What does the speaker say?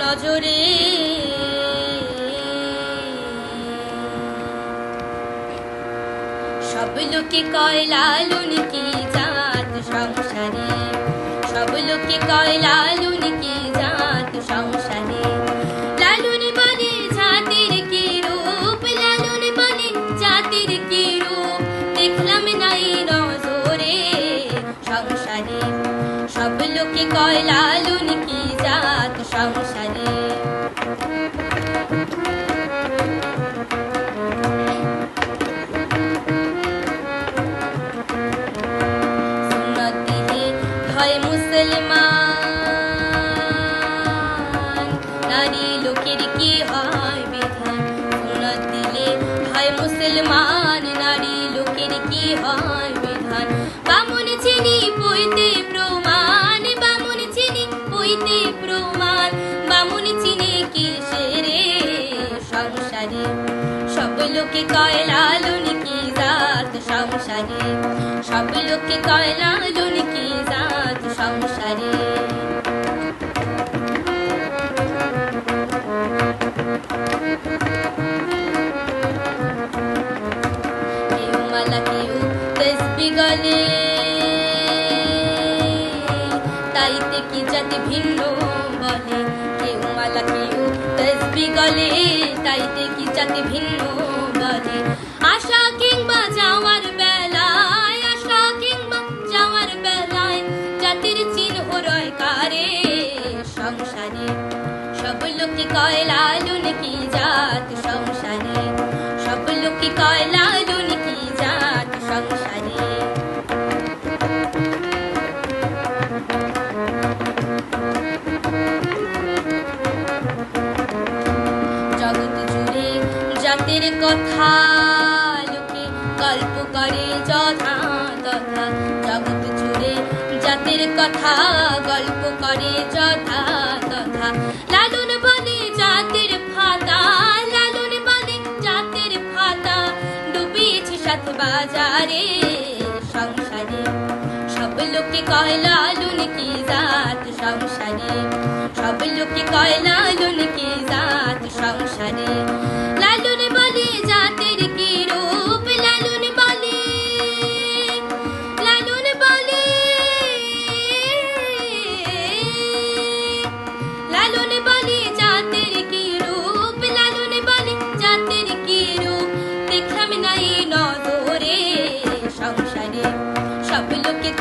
নজরে। সব লোকে কয় লালুন কি জাত সংসারে? সব লোকে কয় লালুন কি লোকে কয় লালুন কি জাত সংসারে? হয় মুসলমান। নারী লোকের কি হয়? লোকে কয়, লালুন কি জাত সংসারে? সব লোকে কয়, লালুন কি জাত সংসারে? কেউ মালা, কেউ তসবি গলে। তাইতে কি জাতি ভিন্ন বলে? কেউ মালা, কেউ তসবি গলে তাইতে কি জাতি ভিন্ন বলে আশা কিংবা যাওয়ার বেলায়, আশা কিংবা যাওয়ার বেলায়, জাতির চিহ্ন রয় কারে সংসারে। সব লোকে কয়, লালুন কি জাত? জাতির কথা লোকে গল্প করে যথা তথা। জগৎ জুড়ে জাতির কথা, গল্প করে যথা তথা। লালুন বলে জাতির ফাতা লালুন বলে জাতির ফাতা ডুবিয়েছে সাত বাজারে সংসারে। সব লোকে কয়, লালুন কি জাত সংসারে? সব লোকে কয়